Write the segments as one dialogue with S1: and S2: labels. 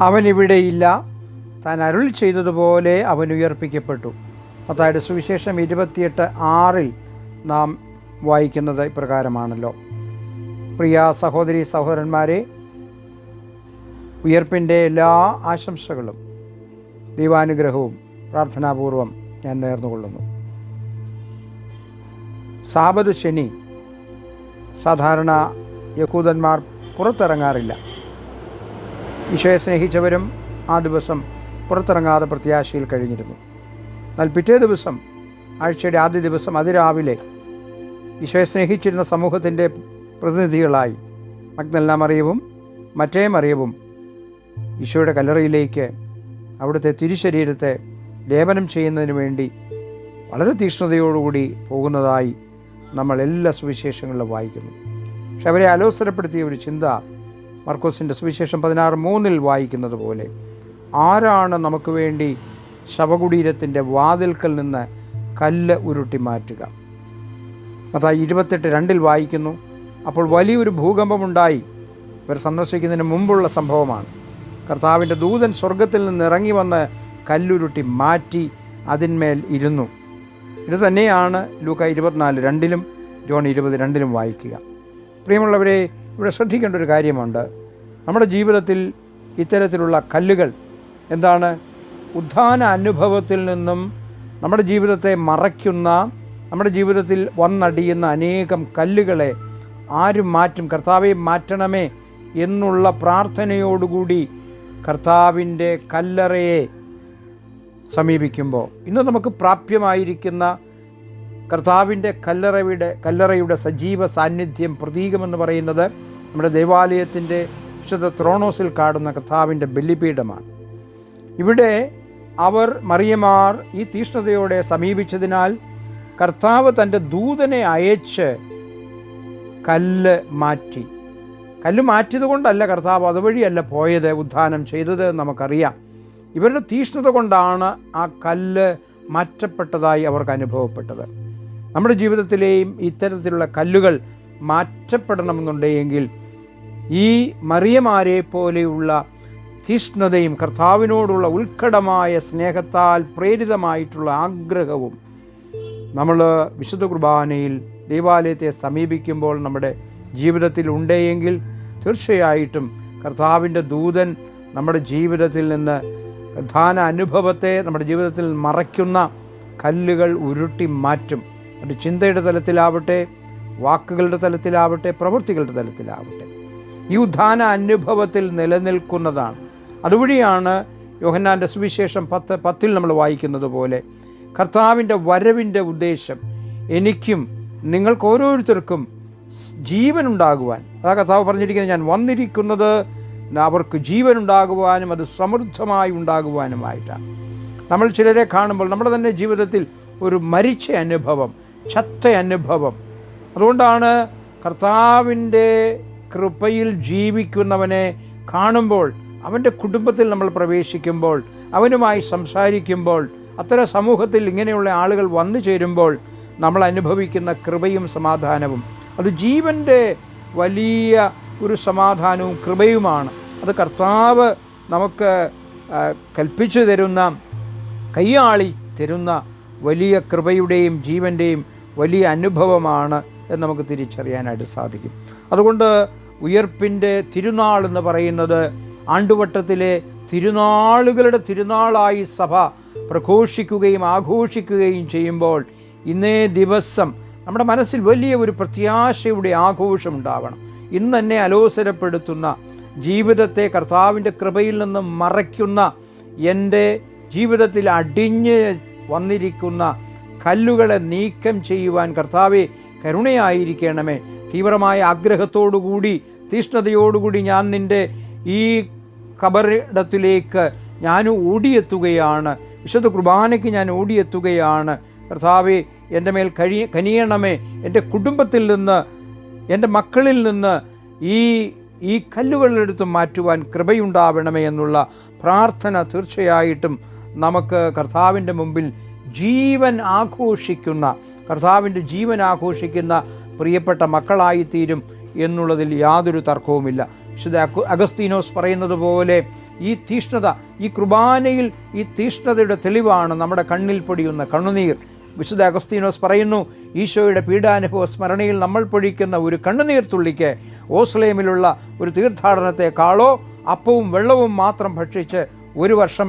S1: അവൻ ഇവിടെയില്ല താൻ അരുൾ ചെയ്തതുപോലെ അവൻ ഉയർപ്പിക്കപ്പെട്ടു. അതായത് സുവിശേഷം ഇരുപത്തിയെട്ട് ആറിൽ നാം വായിക്കുന്നത് ഇപ്രകാരമാണല്ലോ. പ്രിയ സഹോദരി സഹോദരന്മാരെ ഉയർപ്പിന്റെ എല്ലാ ആശംസകളും ദൈവാനുഗ്രഹവും പ്രാർത്ഥനാപൂർവം ഞാൻ നേർന്നുകൊള്ളുന്നു. സാബത് ശനി സാധാരണ യഹൂദന്മാർ പുറത്തിറങ്ങാറില്ല. ഈശോയെ സ്നേഹിച്ചവരും ആ ദിവസം പുറത്തിറങ്ങാതെ പ്രത്യാശയിൽ കഴിഞ്ഞിരുന്നു. എന്നാൽ പിറ്റേ ദിവസം ആഴ്ചയുടെ ആദ്യ ദിവസം അതിരാവിലെ ഈശോയെ സ്നേഹിച്ചിരുന്ന സമൂഹത്തിന്റെ പ്രതിനിധികളായി മഗ്നല്ല മറിയവും മറ്റേ മറിയവും ഈശോയുടെ കല്ലറയിലേക്ക് അവിടുത്തെ തിരുശരീരത്തെ ലേപനം ചെയ്യുന്നതിന് വേണ്ടി വളരെ തീക്ഷ്ണതയോടുകൂടി പോകുന്നതായി നമ്മൾ എല്ലാ സുവിശേഷങ്ങളിലും വായിക്കുന്നു. പക്ഷെ അവരെ അലോസരപ്പെടുത്തിയ ഒരു ചിന്ത മർക്കോസിന്റെ സുവിശേഷം പതിനാറ് മൂന്നിൽ വായിക്കുന്നത് പോലെ ആരാണ് നമുക്ക് വേണ്ടി ശവകുടീരത്തിന്റെ വാതിൽക്കൽ നിന്ന് കല്ല് ഉരുട്ടി മാറ്റുക? അതാ ഇരുപത്തെട്ട് രണ്ടിൽ വായിക്കുന്നു അപ്പോൾ വലിയൊരു ഭൂകമ്പമുണ്ടായി. ഇവർ സന്ദർശിക്കുന്നതിന് മുമ്പുള്ള സംഭവമാണ്. കർത്താവിന്റെ ദൂതൻ സ്വർഗത്തിൽ നിന്ന് ഇറങ്ങി വന്ന് കല്ലുരുട്ടി മാറ്റി അതിന്മേൽ ഇരുന്നു. ഇത് തന്നെയാണ് ലൂക്ക ഇരുപത്തിനാല് രണ്ടിലും ജോൺ ഇരുപത് രണ്ടിലും വായിക്കുക. പ്രിയമുള്ളവരെ ഇവിടെ ശ്രദ്ധിക്കേണ്ട ഒരു കാര്യമുണ്ട്. നമ്മുടെ ജീവിതത്തിൽ ഇത്തരത്തിലുള്ള കല്ലുകൾ എന്താണ്? ഉദ്ധാന അനുഭവത്തിൽ നിന്നും നമ്മുടെ ജീവിതത്തെ മറയ്ക്കുന്ന നമ്മുടെ ജീവിതത്തിൽ വന്നടിയുന്ന അനേകം കല്ലുകളെ ആരും മാറ്റും കർത്താവെ മാറ്റണമേ എന്നുള്ള പ്രാർത്ഥനയോടുകൂടി കർത്താവിന്റെ കല്ലറയെ സമീപിക്കുമ്പോൾ ഇന്ന് നമുക്ക് പ്രാപ്യമായിരിക്കുന്ന കർത്താവിന്റെ കല്ലറയുടെ കല്ലറയുടെ സജീവ സാന്നിധ്യം പ്രതീകമെന്ന് പറയുന്നത് നമ്മുടെ ദേവാലയത്തിന്റെ വിശുദ്ധ ത്രോണോസിൽ കാണുന്ന കർത്താവിന്റെ ബലിപീഠമാണ്. ഇവിടെ അവർ മറിയമാർ ഈ തീഷ്ണതയോടെ സമീപിച്ചതിനാൽ കർത്താവ് തന്റെ ദൂതനെ അയച്ച് കല്ല് മാറ്റി. കല്ല് മാറ്റിയത് കൊണ്ടല്ല കർത്താവ് അതുവഴിയല്ല പോയത് ഉദ്ധാനം ചെയ്തത് നമുക്കറിയാം. ഇവരുടെ തീഷ്ണത കൊണ്ടാണ് ആ കല്ല് മാറ്റപ്പെട്ടതായി അവർക്ക് അനുഭവപ്പെട്ടത്. നമ്മുടെ ജീവിതത്തിലെയും ഇത്തരത്തിലുള്ള കല്ലുകൾ മാറ്റപ്പെടണമെന്നുണ്ടെങ്കിൽ ഈ മറിയമാരെ പോലെയുള്ള തീഷ്ണതയും കർത്താവിനോടുള്ള ഉത്കടമായ സ്നേഹത്താൽ പ്രേരിതമായിട്ടുള്ള ആഗ്രഹവും നമ്മൾ വിശുദ്ധ കുർബാനയിൽ ദൈവാലയത്തെ സമീപിക്കുമ്പോൾ നമ്മുടെ ജീവിതത്തിൽ ഉണ്ടെങ്കിൽ തീർച്ചയായിട്ടും കർത്താവിന്റെ ദൂതൻ നമ്മുടെ ജീവിതത്തിൽ നിന്ന് പ്രധാന അനുഭവത്തെ നമ്മുടെ ജീവിതത്തിൽ മറയ്ക്കുന്ന കല്ലുകൾ ഉരുട്ടി മാറ്റും. അത് ചിന്തയുടെ തലത്തിലാവട്ടെ വാക്കുകളുടെ തലത്തിലാവട്ടെ പ്രവൃത്തികളുടെ തലത്തിലാവട്ടെ. ഈ ഉദ്ധാന അനുഭവത്തിൽ നിലനിൽക്കുന്നതാണ്. അതുവഴിയാണ് യോഹന്നാന്റെ സുവിശേഷം പത്ത് പത്തിൽ നമ്മൾ വായിക്കുന്നത് പോലെ കർത്താവിന്റെ വരവിന്റെ ഉദ്ദേശം എനിക്കും നിങ്ങൾക്ക് ഓരോരുത്തർക്കും ജീവനുണ്ടാകുവാൻ. അതാ കർത്താവ് പറഞ്ഞിരിക്കുന്നത് ഞാൻ വന്നിരിക്കുന്നത് അവർക്ക് ജീവനുണ്ടാകുവാനും അത് സമൃദ്ധമായി ഉണ്ടാകുവാനുമായിട്ടാണ്. നമ്മൾ ചിലരെ കാണുമ്പോൾ നമ്മുടെ തന്നെ ജീവിതത്തിൽ ഒരു മരിച്ച അനുഭവം ചത്ത അനുഭവം അതുകൊണ്ടാണ് കർത്താവിന്റെ കൃപയിൽ ജീവിക്കുന്നവനെ കാണുമ്പോൾ അവന്റെ കുടുംബത്തിൽ നമ്മൾ പ്രവേശിക്കുമ്പോൾ അവനുമായി സംസാരിക്കുമ്പോൾ അത്തരം സമൂഹത്തിൽ ഇങ്ങനെയുള്ള ആളുകൾ വന്നു ചേരുമ്പോൾ നമ്മൾ അനുഭവിക്കുന്ന കൃപയും സമാധാനവും. അത് ജീവന്റെ വലിയ ഒരു സമാധാനവും കൃപയുമാണ്. അത് കർത്താവ് നമുക്ക് കൽപ്പിച്ചു തരുന്ന കയ്യാളി തരുന്ന വലിയ കൃപയുടെയും ജീവന്റെയും വലിയ അനുഭവമാണ് എന്ന് നമുക്ക് തിരിച്ചറിയാനായിട്ട് സാധിക്കും. അതുകൊണ്ട് ഉയർപ്പിന്റെ തിരുനാൾ എന്ന് പറയുന്നത് ആണ്ടുവട്ടത്തിലെ തിരുനാളുകളുടെ തിരുനാളായി സഭ പ്രഘോഷിക്കുകയും ആഘോഷിക്കുകയും ചെയ്യുമ്പോൾ ഇന്നേ ദിവസം നമ്മുടെ മനസ്സിൽ വലിയ ഒരു പ്രത്യാശയുടെ ആഘോഷം ഉണ്ടാവണം. ഇന്ന് തന്നെ അലോസരപ്പെടുത്തുന്ന ജീവിതത്തെ കർത്താവിന്റെ കൃപയിൽ നിന്നും മറയ്ക്കുന്ന എന്റെ ജീവിതത്തിൽ അടിഞ്ഞ് വന്നിരിക്കുന്ന കല്ലുകളെ നീക്കം ചെയ്യുവാൻ കർത്താവെ കരുണയായിരിക്കണമേ. തീവ്രമായ ആഗ്രഹത്തോടുകൂടി തീഷ്ണതയോടുകൂടി ഞാൻ നിന്റെ ഈ കബറിടത്തിലേക്ക് ഞാൻ ഓടിയെത്തുകയാണ്. വിശുദ്ധ കുർബാനയ്ക്ക് ഞാൻ ഓടിയെത്തുകയാണ്. കർത്താവെ എന്റെ മേൽ കഴി കനിയണമേ. എന്റെ കുടുംബത്തിൽ നിന്ന് എന്റെ മക്കളിൽ നിന്ന് ഈ ഈ കല്ലുകളെടുത്ത് മാറ്റുവാൻ കൃപയുണ്ടാവണമേ എന്നുള്ള പ്രാർത്ഥന തീർച്ചയായിട്ടും നമുക്ക് കർത്താവിന്റെ മുമ്പിൽ ജീവൻ ആഘോഷിക്കുന്ന കർത്താവിന്റെ ജീവൻ ആഘോഷിക്കുന്ന പ്രിയപ്പെട്ട മക്കളായിത്തീരും എന്നുള്ളതിൽ യാതൊരു തർക്കവുമില്ല. വിശുദ്ധ അഗു- അഗസ്തീനോസ് പറയുന്നത് പോലെ ഈ തീഷ്ണത ഈ കുർബാനയിൽ ഈ തീഷ്ണതയുടെ തെളിവാണ് നമ്മുടെ കണ്ണിൽ പൊടിയുന്ന കണ്ണുനീർ. വിശുദ്ധ അഗസ്തീനോസ് പറയുന്നു ഈശോയുടെ പീഡാനുഭവ സ്മരണയിൽ നമ്മൾ പൊഴിക്കുന്ന ഒരു കണ്ണുനീർ തുള്ളിക്ക് ഓസ്ലേമിലുള്ള ഒരു തീർത്ഥാടനത്തെക്കാളോ അപ്പവും വെള്ളവും മാത്രം ഭക്ഷിച്ച് ഒരു വർഷം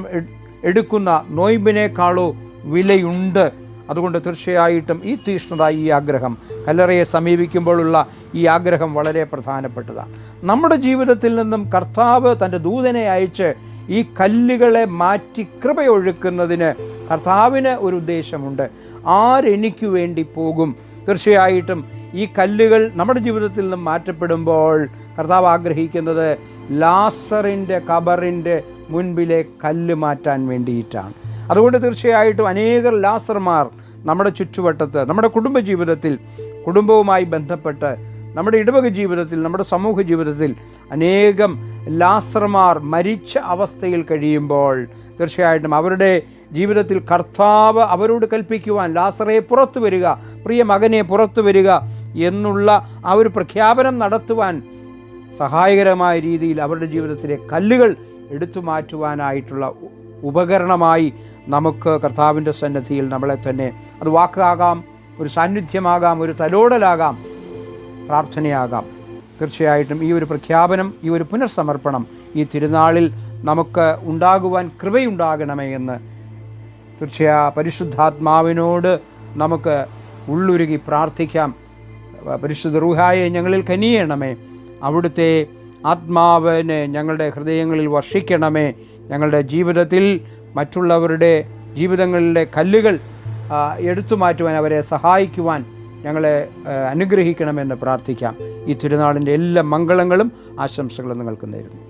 S1: എടുക്കുന്ന നോയിമ്പിനേക്കാളോ വിലയുണ്ട്. അതുകൊണ്ട് തീർച്ചയായിട്ടും ഈ തീഷ്ണത ഈ ആഗ്രഹം കല്ലറയെ സമീപിക്കുമ്പോഴുള്ള ഈ ആഗ്രഹം വളരെ പ്രധാനപ്പെട്ടതാണ്. നമ്മുടെ ജീവിതത്തിൽ നിന്നും കർത്താവ് തന്റെ ദൂതനെ അയച്ച് ഈ കല്ലുകളെ മാറ്റി കൃപയൊഴുക്കുന്നതിന് കർത്താവിന് ഒരു ഉദ്ദേശമുണ്ട്. ആരെനിക്ക് വേണ്ടി പോകും? തീർച്ചയായിട്ടും ഈ കല്ലുകൾ നമ്മുടെ ജീവിതത്തിൽ നിന്നും മാറ്റപ്പെടുമ്പോൾ കർത്താവ് ആഗ്രഹിക്കുന്നത് ലാസറിന്റെ കബറിന്റെ മുൻപിലെ കല്ല് മാറ്റാൻ വേണ്ടിയിട്ടാണ്. അതുകൊണ്ട് തീർച്ചയായിട്ടും അനേകർ ലാസർമാർ നമ്മുടെ ചുറ്റുവട്ടത്ത് നമ്മുടെ കുടുംബ ജീവിതത്തിൽ കുടുംബവുമായി ബന്ധപ്പെട്ട് നമ്മുടെ ഇടവക ജീവിതത്തിൽ നമ്മുടെ സമൂഹ ജീവിതത്തിൽ അനേകം ലാസർമാർ മരിച്ച അവസ്ഥയിൽ കഴിയുമ്പോൾ തീർച്ചയായിട്ടും അവരുടെ ജീവിതത്തിൽ കർത്താവ് അവരോട് കൽപ്പിക്കുവാൻ ലാസറെ പുറത്തു വരിക പ്രിയ മകനെ പുറത്തു വരിക എന്നുള്ള ആ ഒരു പ്രഖ്യാപനം നടത്തുവാൻ സഹായകരമായ രീതിയിൽ അവരുടെ ജീവിതത്തിലെ കല്ലുകൾ എടുത്തു മാറ്റുവാനായിട്ടുള്ള ഉപകരണമായി നമുക്ക് കർത്താവിന്റെ സന്നദ്ധിയിൽ നമ്മളെ തന്നെ അത് വാക്കാകാം ഒരു സാന്നിധ്യമാകാം ഒരു തലോടലാകാം പ്രാർത്ഥനയാകാം. തീർച്ചയായിട്ടും ഈ ഒരു പ്രഖ്യാപനം ഈ ഒരു പുനർസമർപ്പണം ഈ തിരുനാളിൽ നമുക്ക് ഉണ്ടാകുവാൻ കൃപയുണ്ടാകണമേ എന്ന് തീർച്ചയാ പരിശുദ്ധാത്മാവിനോട് നമുക്ക് ഉള്ളുരുകി പ്രാർത്ഥിക്കാം. പരിശുദ്ധ റൂഹായെ ഞങ്ങളിൽ കനിയണമേ. അവിടുത്തെ ആത്മാവിനെ ഞങ്ങളുടെ ഹൃദയങ്ങളിൽ വർഷിക്കണമേ. ഞങ്ങളുടെ ജീവിതത്തിൽ മറ്റുള്ളവരുടെ ജീവിതങ്ങളിലെ കല്ലുകൾ എടുത്തു മാറ്റുവാൻ അവരെ സഹായിക്കുവാൻ ഞങ്ങളെ അനുഗ്രഹിക്കണമെന്ന് പ്രാർത്ഥിക്കാം. ഈ തിരുനാളിന്റെ എല്ലാ മംഗളങ്ങളും ആശംസകളും നിങ്ങൾക്ക് നേരുന്നു.